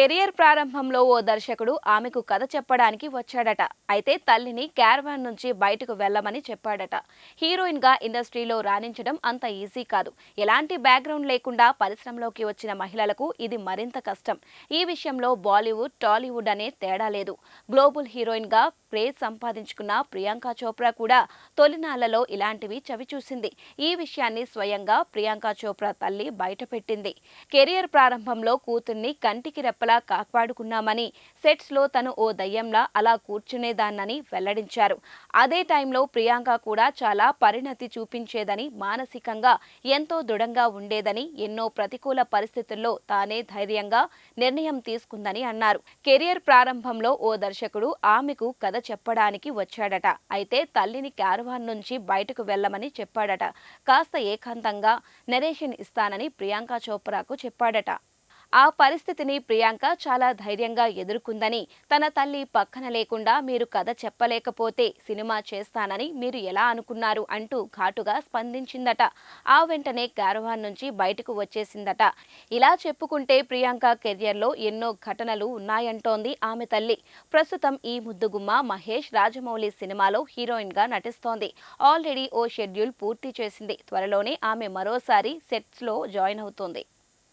Career ప్రారంభంలో ఓ దర్శకుడు ఆమెకు కథ చెప్పడానికి వచ్చాడట. అయితే తల్లిని క్యారవాన్ నుంచి బయటకు వెళ్ళమని చెప్పాడట. హీరోయిన్గా ఇండస్ట్రీలో రాణించడం అంత ఈజీ కాదు. ఎలాంటి బ్యాక్గ్రౌండ్ లేకుండా పరిశ్రమలోకి వచ్చిన మహిళలకు ఇది మరింత కష్టం. ఈ విషయంలో బాలీవుడ్ టాలీవుడ్ అనే తేడా లేదు. గ్లోబల్ హీరోయిన్గా క్రేజ్ సంపాదించుకున్న ప్రియాంక చోప్రా కూడా తొలినాళ్ళలో ఇలాంటివి చవిచూసింది ఈ విషయాన్ని స్వయంగా ప్రియాంక చోప్రా తల్లి బయటపెట్టింది. కెరియర్ ప్రారంభంలో కూతుర్ని కంటికి రెప్పల కాపాడుకున్నామని సెట్స్లో తను ఓ దయ్యంలా అలా కూర్చునేదాన్నని వెల్లడించారు. అదే టైంలో ప్రియాంక కూడా చాలా పరిణతి చూపించేదని మానసికంగా ఎంతో దృఢంగా ఉండేదని ఎన్నో ప్రతికూల పరిస్థితుల్లో తానే ధైర్యంగా నిర్ణయం తీసుకుందని అన్నారు. కెరియర్ ప్రారంభంలో ఓ దర్శకుడు ఆమెకు కథ చెప్పడానికి వచ్చాడట. అయితే తల్లిని క్యారవాన్ నుంచి బయటకు వెళ్ళమని చెప్పాడట. కాస్త ఏకాంతంగా నరేషన్ ఇస్తానని ప్రియాంక చోప్రాకు చెప్పాడట. ఆ పరిస్థితిని ప్రియాంక చాలా ధైర్యంగా ఎదుర్కొందని తన తల్లి పక్కన లేకుండా మీరు కథ చెప్పలేకపోతే సినిమా చేస్తానని మీరు ఎలా అనుకున్నారు అంటూ ఘాటుగా స్పందించిందట. ఆ వెంటనే క్యారవాన్ నుంచి బయటకు వచ్చేసిందట. ఇలా చెప్పుకుంటే ప్రియాంక కెరియర్లో ఎన్నో ఘటనలు ఉన్నాయంటోంది ఆమె తల్లి. ప్రస్తుతం ఈ ముద్దుగుమ్మ మహేష్ రాజమౌళి సినిమాలో హీరోయిన్గా నటిస్తోంది. ఆల్రెడీ ఓ షెడ్యూల్ పూర్తి చేసింది. త్వరలోనే ఆమె మరోసారి సెట్స్లో జాయిన్ అవుతోంది.